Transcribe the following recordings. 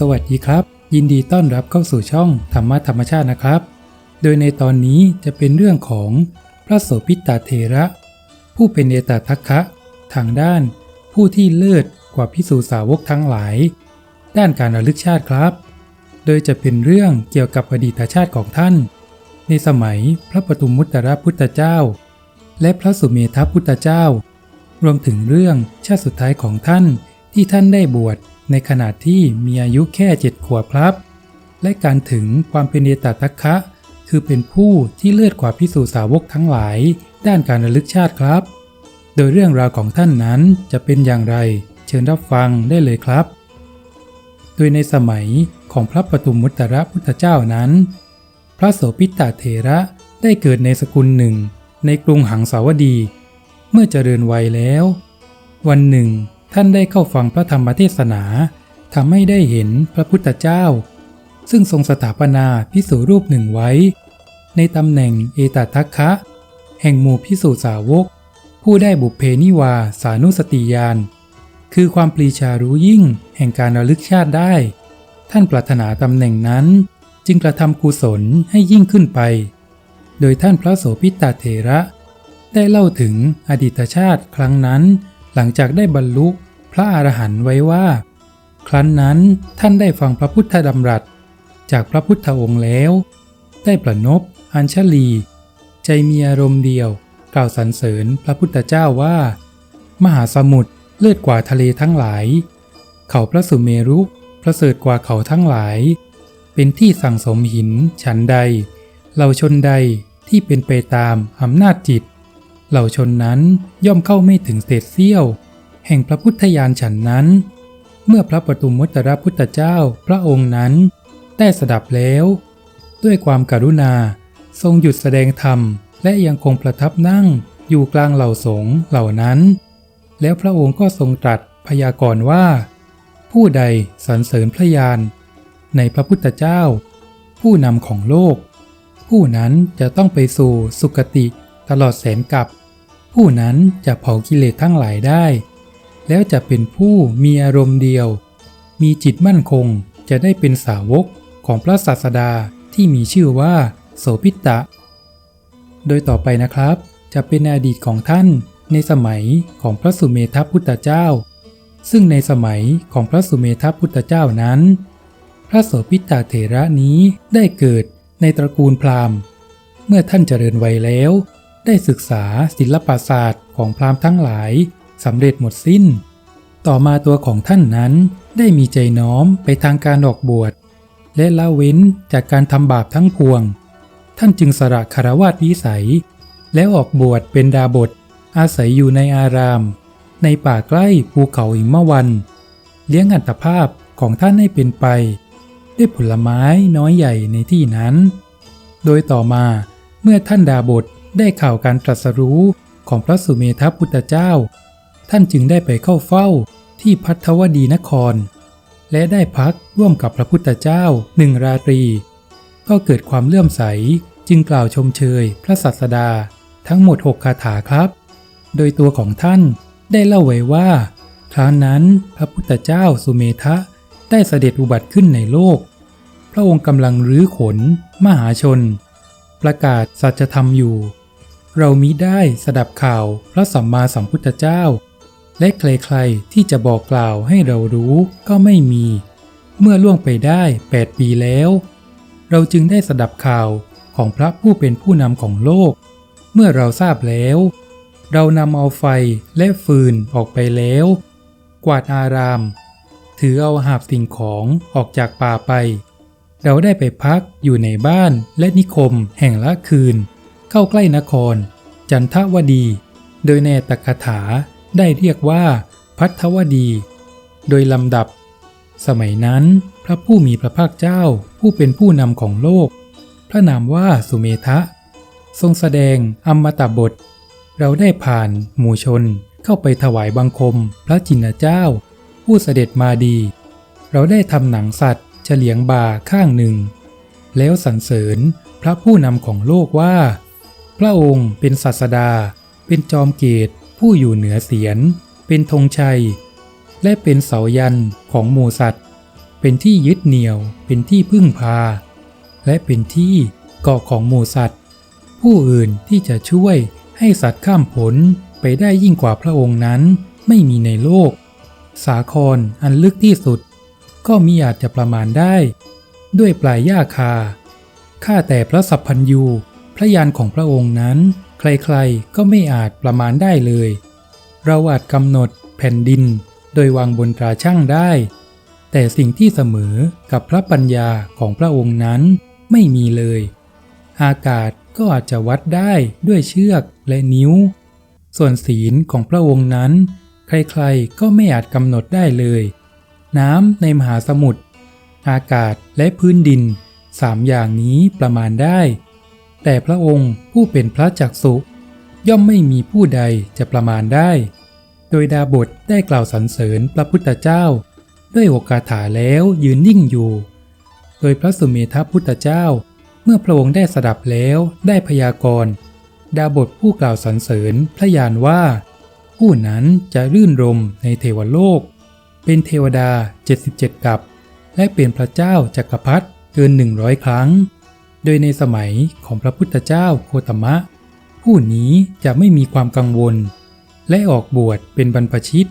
สวัสดีครับ ยินดีต้อนรับเข้าสู่ช่องธรรมะธรรมชาตินะครับ โดยในตอนนี้จะเป็นเรื่องของพระโสพิตาเทระ ผู้เป็นเอตทัคคะ ทางด้าน ผู้ที่เลิศกว่าพิสูสาวกทั้งหลาย ด้านการระลึกชาติครับ โดยจะเป็นเรื่องเกี่ยวกับอดีตชาติของท่าน ในสมัยพระปฐุมมุตตรพุทธเจ้า และพระสุเมธพุทธเจ้า รวมถึงเรื่องชาติสุดท้ายของท่านที่ท่านได้บวช ในขณะที่มีอายุแค่เจ็ดขวบครับ และการถึงความเป็นเอตตัคคะ คือเป็นผู้ที่เลือดกว่าพิสูสาวกทั้งหลาย ด้านการระลึกชาติครับ โดยเรื่องราวของท่านนั้นจะเป็นอย่างไร เชิญรับฟังได้เลยครับ โดยในสมัยของพระปฐุมมุตตรพุทธเจ้านั้น พระโสพิตาเถระได้เกิดในสกุลหนึ่ง ในกรุงหังสาวดี เมื่อเจริญวัยแล้ว วันหนึ่ง ท่านได้เข้าฟังพระธรรมเทศนาทำให้ได้เห็นพระพุทธเจ้า ซึ่งทรงสถาปนาพิสูรรูปหนึ่งไว้ ในตำแหน่งเอตทัคคะ แห่งหมู่พิสูสาวก ผู้ได้บุพเพนิวาสานุสติยาน คือความปรีชารู้ยิ่งแห่งการระลึกชาติได้ ท่านปรารถนาตำแหน่งนั้น จึงกระทำกุศลให้ยิ่งขึ้นไป โดยท่านพระโสพิตาเถระ ได้เล่าถึงอดีตชาติครั้งนั้นหลังจากได้บรรลุ ระอรหันต์ไว้ว่า ครั้นนั้นท่านได้ฟังพระพุทธดำรัส จากพระพุทธองค์แล้ว ได้ประนบ อัญชลี ใจมีอารมณ์เดียว กล่าวสรรเสริญพระพุทธเจ้าว่า มหาสมุทรเลือดกว่าทะเลทั้งหลาย เขาพระสุเมรุประเสริฐกว่าเขาทั้งหลาย เป็นที่สั่งสมหินฉันใด เหล่าชนใดที่เป็นไปตามอำนาจจิต เหล่าชนนั้นย่อมเข้าไม่ถึงเศษเสี้ยว แห่งพระพุทธญาณฉันนั้น เมื่อพระปฐุมมุตตรพุทธเจ้าพระองค์นั้น ได้สดับแล้ว ด้วยความการุณาทรงหยุดแสดงธรรม และยังคงประทับนั่งอยู่กลางเหล่าสงฆ์เหล่านั้น แล้วพระองค์ก็ทรงตรัสพยากรณ์ว่า ผู้ใดสรรเสริญพระญาณในพระพุทธเจ้า ผู้นำของโลก ผู้นั้นจะต้องไปสู่สุคติตลอดแสนกับ ผู้นั้นจะเผากิเลสทั้งหลายได้ แล้วจะเป็นผู้มีอารมณ์เดียว มีจิตมั่นคงจะได้เป็นสาวกของพระศาสดาที่มีชื่อว่า โสพิตะ โดยต่อไปนะครับ จะเป็นอดีตของท่านในสมัยของพระสุเมธพุทธเจ้า ซึ่งในสมัยของพระสุเมธพุทธเจ้านั้น พระโสพิตาเถระนี้ได้เกิดในตระกูลพราหมณ์ เมื่อท่านเจริญวัยแล้ว ได้ศึกษาศิลปศาสตร์ของพราหมณ์ทั้งหลาย สำเร็จหมดสิ้น ต่อมาตัวของท่านนั้นได้มีใจน้อมไปทางการออกบวช และละเว้นจากการทำบาปทั้งพวง ท่านจึงสละคารวาสวิสัย แล้วออกบวชเป็นดาบท อาศัยอยู่ในอาราม ในป่าใกล้ภูเขาหิมวัน เลี้ยงอัตภาพของท่านให้เป็นไป ด้วยผลไม้น้อยใหญ่ในที่นั้น โดยต่อมาเมื่อท่านดาบทได้ข่าวการตรัสรู้ของพระสุเมธพุทธเจ้า ท่านจึงได้ไปเข้าเฝ้าที่พัทวดีนคร และได้พักร่วมกับพระพุทธเจ้าหนึ่งราตรี ก็เกิดความเลื่อมใสจึงกล่าวชมเชยพระสัสดาทั้งหมดหกคาถาครับ โดยตัวของท่านได้เล่าไว้ว่า ครั้งนั้นพระพุทธเจ้าสุเมธะได้เสด็จอุบัติขึ้นในโลก พระองค์กำลังรื้อขน มหาชน ประกาศสัจธรรมอยู่ เรามิได้สดับข่าวพระสัมมาสัมพุทธเจ้า และใครๆที่จะบอกกล่าวให้เรารู้ก็ไม่มี เมื่อล่วงไปได้ 8 ปีแล้ว เราจึงได้สดับข่าวของพระผู้เป็นผู้นำของโลก เมื่อเราทราบแล้ว เรานำเอาไฟและฟืนออกไปแล้ว กวาดอาราม ถือเอาหาบสิ่งของออกจากป่าไป เราได้ไปพักอยู่ในบ้านและนิคมแห่งละคืน เข้าใกล้นคร จันทวดี โดยในตกถา ได้เรียกว่าพัทวดี โดยลำดับ สมัยนั้นพระผู้มีพระภาคเจ้าผู้เป็นผู้นำของโลก พระนามว่าสุเมธะทรงแสดงอมตะบท เราได้ผ่านหมู่ชนเข้าไปถวายบังคมพระจินเจ้า ผู้เสด็จมาดี เราได้ทำหนังสัตว์เฉลียงบ่าข้างหนึ่ง แล้วสรรเสริญพระผู้นำของโลกว่า พระองค์เป็นศาสดา เป็นจอมเกต ผู้อยู่เหนือเสียน เป็นธงชัย และเป็นเสายันของหมูสัตว์ เป็นที่ยึดเหนี่ยว เป็นที่พึ่งพา และเป็นที่เกาะของหมูสัตว์ ผู้อื่นที่จะช่วยให้สัตว์ข้ามผลไปได้ยิ่งกว่าพระองค์นั้นไม่มีในโลก สาครอันลึกที่สุด ก็มิอาจจะประมาณได้ ด้วยปลายย่าคา ข้าแต่พระสัพพัญยูพระยานของพระองค์นั้น ใครๆก็ไม่อาจประมาณได้เลย เราอาจกำหนดแผ่นดินโดยวางบนตราช่างได้ แต่สิ่งที่เสมอกับพระปัญญาของพระองค์นั้นไม่มีเลย อากาศก็อาจจะวัดได้ด้วยเชือกและนิ้ว ส่วนศีลของพระองค์นั้น ใครๆก็ไม่อาจกำหนดได้เลย น้ำในมหาสมุทรอากาศและพื้นดินสามอย่างนี้ประมาณได้ แต่พระองค์ผู้เป็นพระจักสุย่อมไม่มีผู้ใดจะประมาณได้ โดยดาบทได้กล่าวสรรเสริญพระพุทธเจ้า ด้วยโอกาถาแล้วยืนนิ่งอยู่ โดยพระสุเมธพุทธเจ้า เมื่อพระองค์ได้สดับแล้วได้พยากรณ์ดาบทผู้กล่าวสรรเสริญพระยานว่า ผู้นั้นจะรื่นรมในเทวโลก เป็นเทวดา 77 กับ และเป็นพระเจ้าจักรพรรดิเกิน 100 ครั้ง โดยในสมัยของพระพุทธเจ้าโคตมะ ผู้นี้จะไม่มีความกังวล และออกบวชเป็นบรรพชิต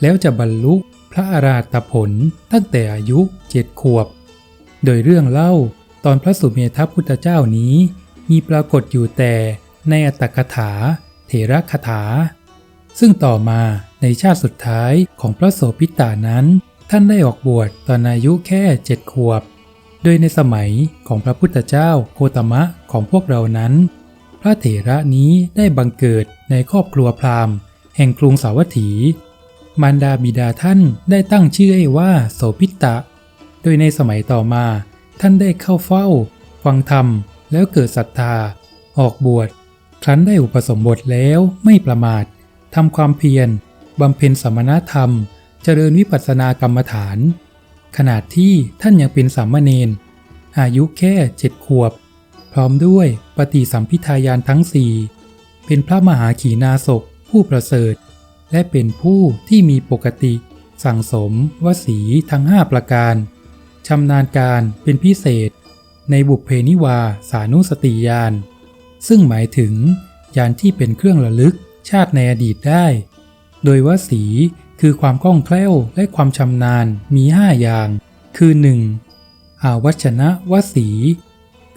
แล้วจะบรรลุพระอาราตผลตั้งแต่อายุเจ็ดขวบ โดยเรื่องเล่าตอนพระสุเมธพุทธเจ้านี้ มีปรากฏอยู่แต่ในอัตถกถา เถระคถา ซึ่งต่อมาในชาติสุดท้ายของพระโสพิตานั้น ท่านได้ออกบวชตอนอายุแค่เจ็ดขวบ ดยในสมัยของพระพุทธเจ้าโคตมะของพวกเรานั้น พระเถระนี้ได้บังเกิดในครอบครัวพราหมณ์ แห่งกรุงสาวัตถี มารดาบิดาท่านได้ตั้งชื่อให้ว่าโสพิตะ โดยในสมัยต่อมาท่านได้เข้าเฝ้า ฟังธรรมแล้วเกิดศรัทธา ออกบวช ครั้นได้อุปสมบทแล้วไม่ประมาททำความเพียรบำเพ็ญสมณธรรม เจริญวิปัสสนากรรมฐาน ขนาดที่ท่านยังเป็นสามเณรอายุแค่เจ็ดขวบ พร้อมด้วยปฏิสัมพิทายานทั้งสี่เป็นพระมหาขีณาสพผู้ประเสริฐ และเป็นผู้ที่มีปกติสั่งสมวสีทั้งห้าประการชำนาญการเป็นพิเศษ ในบุพเพนิวาสานุสติยาน ซึ่งหมายถึงยานที่เป็นเครื่องระลึกชาติในอดีตได้ โดยวสี คือความคล่องแคล่วและความชำนาญมีห้าอย่าง คือ 1. อาวัชนะวสี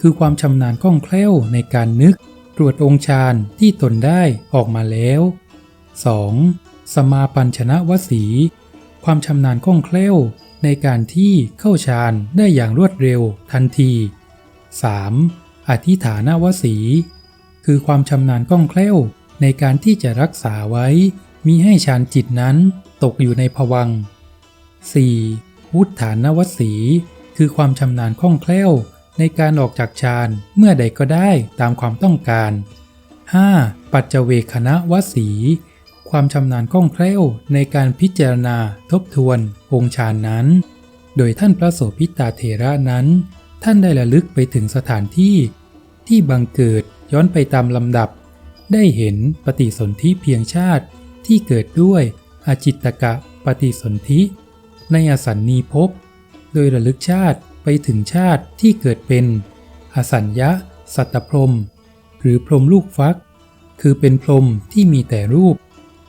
คือความชำนาญคล่องแคล่วในการนึก ตรวจองค์ฌานที่ตนได้ออกมาแล้ว 2. สมาปัญชนะวสี ความชำนาญคล่องแคล่วในการที่เข้าฌานได้อย่างรวดเร็วทันที 3. อธิฐานวสี คือความชำนาญคล่องแคล่วในการที่จะรักษาไว้ มีให้ฌานจิตนั้นตกอยู่ในภวัง 4. วุฒฐานวสีคือความชำนาญคล่องแคล่วในการออกจากฌานเมื่อใดก็ได้ตามความต้องการ 5. ปัจเจเวคณะวสี ความชำนาญคล่องแคล่วในการพิจารณาทบทวนองค์ฌานนั้น โดยท่านพระโสพิตาเถระนั้น ท่านได้ระลึกไปถึงสถานที่ ที่บังเกิดย้อนไปตามลำดับ ได้เห็นปฏิสนธิเพียงชาติ ที่เกิดด้วยอาจิตตกะปฏิสนธิ ในอสันนีภพโดยระลึกชาติไปถึงชาติที่เกิดเป็น อสัญญะ สัตตพรม หรือพรมลูกฟัก คือเป็นพรมที่มีแต่รูป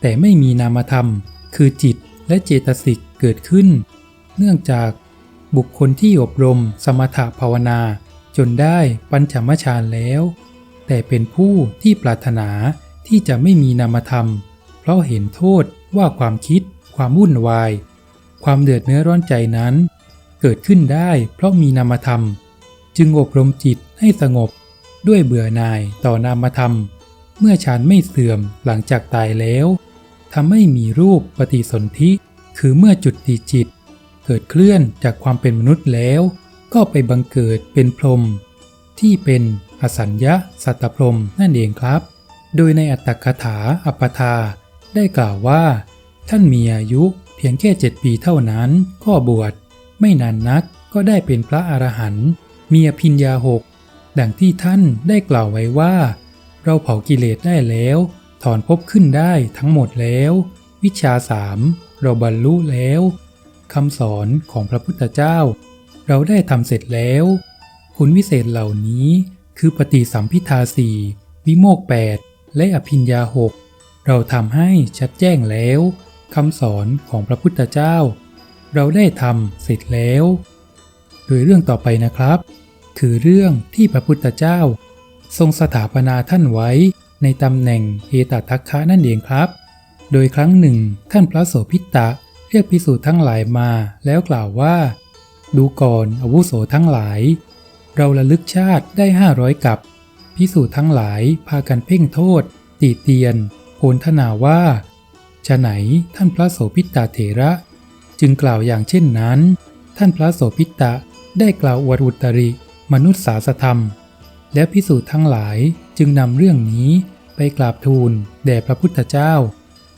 แต่ไม่มีนามธรรม คือจิตและเจตสิกเกิดขึ้น เนื่องจากบุคคลที่อบรมสมถภาวนา จนได้ปัญจมฌานแล้ว แต่เป็นผู้ที่ปรารถนาที่จะไม่มีนามธรรม เพราะเห็นโทษว่าความคิด ความวุ่นวาย ความเดือดเนื้อร้อนใจนั้น เกิดขึ้นได้เพราะมีนามธรรม จึงอบรมจิตให้สงบด้วยเบื่อหน่ายต่อนามธรรม เมื่อฌานไม่เสื่อมหลังจากตายแล้วทำให้มีรูปปฏิสนธิ คือเมื่อจุดติจิต เกิดเคลื่อนจากความเป็นมนุษย์แล้ว ก็ไปบังเกิดเป็นพรหมที่เป็นอสัญญะสัตตพรหมนั่นเองครับ โดยในอัตถกถาอัปปทา ได้กล่าวว่า ท่านมีอายุเพียงแค่เจ็ดปีเท่านั้นก็บวชไม่นานนักก็ได้เป็นพระอรหันต์มีอภิญญาหกดังที่ท่านได้กล่าวไว้ว่า เราเผากิเลสได้แล้ว ถอนภพขึ้นได้ทั้งหมดแล้ว วิชาสามเราบรรลุแล้วคำสอนของพระพุทธเจ้า เราได้ทำเสร็จแล้ว คุณวิเศษเหล่านี้คือปฏิสัมพิทาสี่วิโมกแปดและอภิญญาหก เราทำให้ชัดแจ้งแล้วคำสอนของพระพุทธเจ้า เราได้ทำเสร็จแล้ว โดยเรื่องต่อไปนะครับ คือเรื่องที่พระพุทธเจ้า ทรงสถาปนาท่านไว้ในตำแหน่งเอตทัคคะนั่นเองครับ โดยครั้งหนึ่งท่านพระโสพิตะเรียกพิสูจน์ทั้งหลายมาแล้วกล่าวว่า ดูก่อนอาวุโสทั้งหลาย เราระลึกชาติได้ห้าร้อยกับ พิสูจน์ทั้งหลายพากันเพ่งโทษตีเตียน พลธนาว่าฉะไหนท่านพระโสพิตะเถระ จึงกล่าวอย่างเช่นนั้น ท่านพระโสพิตะได้กล่าวอวดอุตริมนุษยสาสธรรม และพิสูจน์ทั้งหลายจึงนำเรื่องนี้ไปกราบทูลแด่พระพุทธเจ้า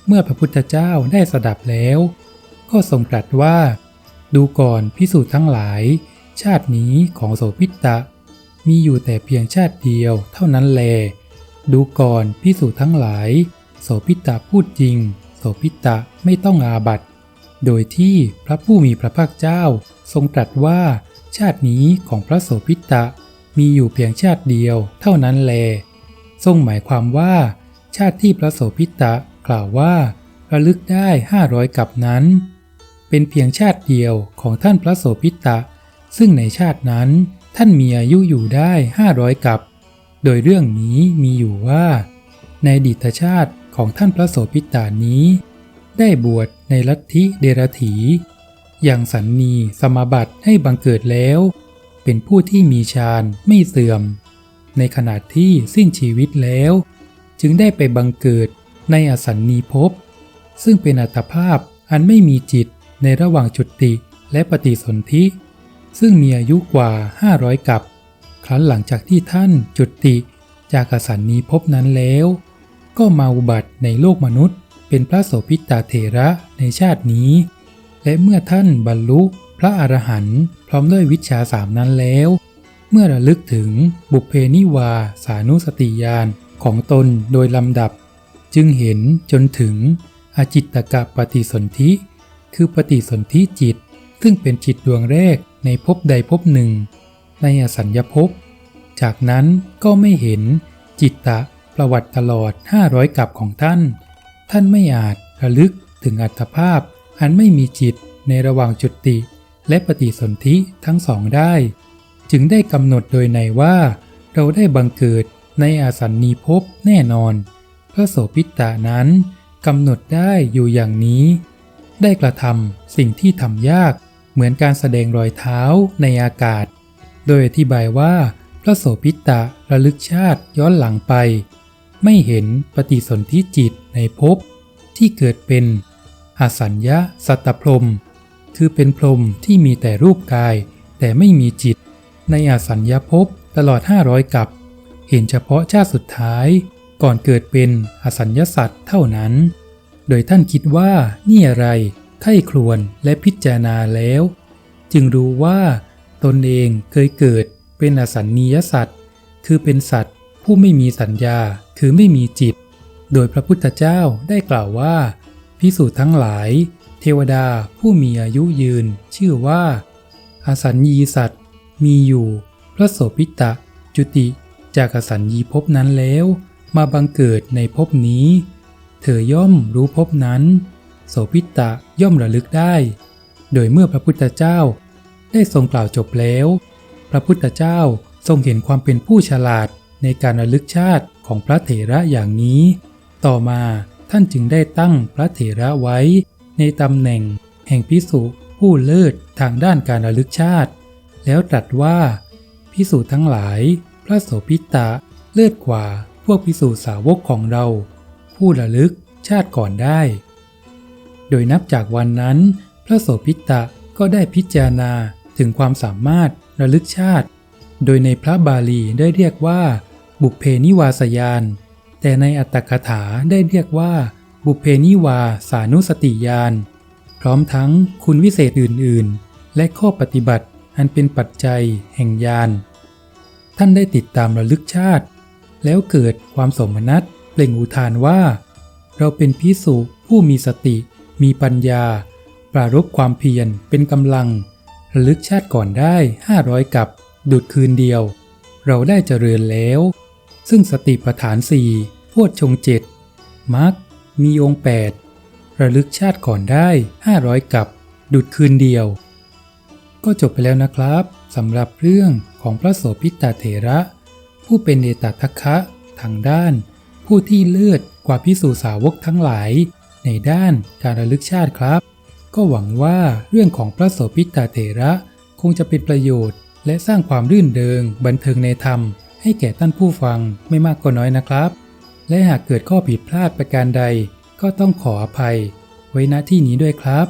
เมื่อพระพุทธเจ้าได้สดับแล้ว ก็ทรงตรัสว่า ดูก่อนพิสูจน์ทั้งหลาย ชาตินี้ของโสพิตะ มีอยู่แต่เพียงชาติเดียวเท่านั้นแล ดูก่อนพิสูจน์ทั้งหลาย โสพิตะพูดจริง โสพิตะไม่ต้องอาบัตโดยที่พระผู้มีพระภาคเจ้า ทรงตรัสว่า ชาตินี้ของพระโสพิตะมีอยู่เพียงชาติเดียวเท่านั้นแล ทรงหมายความว่า ชาติที่พระโสพิตะกล่าวว่าระลึกได้ห้าร้อยกับนั้น เป็นเพียงชาติเดียวของท่านพระโสพิตะ ซึ่งในชาตินั้นท่านมีอายุอยู่ได้ห้าร้อยกับ โดยเรื่องนี้มีอยู่ว่า ในดีตชาติ ของท่านพระโสพิตานี้ ได้บวชในลัทธิเดรถีอย่างสันนีสมบัติให้บังเกิดแล้ว เป็นผู้ที่มีฌานไม่เสื่อม ในขณะที่สิ้นชีวิตแล้ว จึงได้ไปบังเกิดในอสันนีภพซึ่งเป็นอัตภาพอันไม่มีจิตในระหว่างจุติและปฏิสนธิ ซึ่งมีอายุกว่า 500 กับ ครั้นหลังจากที่ท่านจุติจากอสันนีภพนั้นแล้ว ก็มาอุบัติในโลกมนุษย์ เป็นพระโสพิตาเถระในชาตินี้ และเมื่อท่านบรรลุพระอรหันต์พร้อมด้วยวิชาสามนั้นแล้ว เมื่อระลึกถึงบุพเพนิวาสานุสติญาณของตนโดยลำดับ จึงเห็นจนถึงอาจิตตกะปฏิสนธิ คือปฏิสนธิจิต ซึ่งเป็นจิตดวงแรกในภพใดภพหนึ่ง ในอสัญญภพ จากนั้นก็ไม่เห็นจิตตะ ประวัติตลอด 500กับของท่าน ท่านไม่อาจระลึกถึงอัตภาพ อันไม่มีจิตในระหว่างจุติ และปฏิสนธิทั้งสองได้ จึงได้กำหนดโดยในว่า เราได้บังเกิดในอาสันนีภพแน่นอน พระโสพิตานั้นกำหนดได้อยู่อย่างนี้ ได้กระทำสิ่งที่ทำยากเหมือนการแสดงรอยเท้าในอากาศ โดยอธิบายว่าพระโสพิตะระลึกชาติย้อนหลังไป ไม่เห็นปฏิสนธิจิตในภพที่เกิดเป็นอสัญญาสัตตพรมคือเป็นพรมที่มีแต่รูปกาย แต่ไม่มีจิต ในอสัญญาภพตลอด 500 กับ เห็นเฉพาะชาติสุดท้าย ก่อนเกิดเป็นอสัญญาสัตว์เท่านั้น โดยท่านคิดว่านี่อะไรไข้ครวนและพิจารณาแล้ว จึงรู้ว่าตนเองเคยเกิดเป็นอสัญญียสัตว์คือเป็นสัตว์ ผู้ไม่มีสัญญาคือไม่มีจิต โดยพระพุทธเจ้าได้กล่าวว่า พิสูจน์ทั้งหลาย เทวดาผู้มีอายุยืน ชื่อว่า อสัญญีสัตว์ มีอยู่ พระโสพิตะ จุติจากอสัญญีภพนั้นแล้ว มาบังเกิดในภพนี้ เธอย่อมรู้ภพนั้น โสพิตะย่อมระลึกได้ โดยเมื่อพระพุทธเจ้า ได้ทรงกล่าวจบแล้ว พระพุทธเจ้าทรงเห็นความเป็นผู้ฉลาด ในการระลึกชาติของพระเถระอย่างนี้ ต่อมาท่านจึงได้ตั้งพระเถระไว้ ในตำแหน่ง แห่งพิสุผู้เลิศทางด้านการระลึกชาติ แล้วตรัสว่าพิสูจทั้งหลาย พระโสพิตะเลิศกว่าพวกพิสูจสาวกของเรา ผู้ระลึกชาติก่อนได้ โดยนับจากวันนั้น พระโสพิตะก็ได้พิจารณาถึงความสามารถระลึกชาติ โดยในพระบาลีได้เรียกว่า บุพเพนิวาสยาน แต่ในอัตถกถาได้เรียกว่า บุพเพนิวาสานุสติยาน พร้อมทั้งคุณวิเศษอื่น ๆ และข้อปฏิบัติอันเป็นปัจจัยแห่งยาน ท่านได้ติดตามระลึกชาติ แล้วเกิดความสมนัตเปล่งอุทานว่า เราเป็นพิสุผู้มีสติ มีปัญญาปปรารบความเพียรเป็นกำลังระลึกชาติก่อนได้ 500กับ ดุดคืนเดียว เราได้เจริญแล้ว ซึ่งสติปัฏฐานสี่พวดชงเจ็ดมักมีองค์8ระลึกชาติก่อนได้ 500 กับ ดุดคืนเดียว ก็จบไปแล้วนะครับสำหรับเรื่องของพระโสพิตาเถระ ผู้เป็นเอตทัคคะทางด้าน ผู้ที่เลือดกว่าพิสูสาวกทั้งหลาย ในด้านการระลึกชาติครับ ก็หวังว่าเรื่องของพระโสพิตาเถระคงจะเป็นประโยชน์ และสร้างความรื่นเริงบันเทิงในธรรม ให้แก่ท่านผู้ฟังไม่มากก็น้อยนะครับ และหากเกิดข้อผิดพลาดประการใด ก็ต้องขออภัย ไว้ณที่นี้ด้วยครับ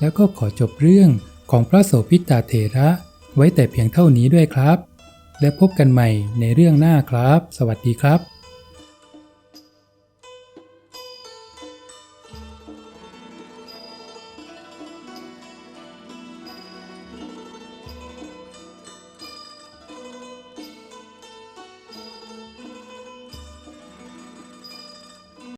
แล้วก็ขอจบเรื่องของพระโสพิตาเถระ ไว้แต่เพียงเท่านี้ด้วยครับ และพบกันใหม่ในเรื่องหน้าครับ สวัสดีครับ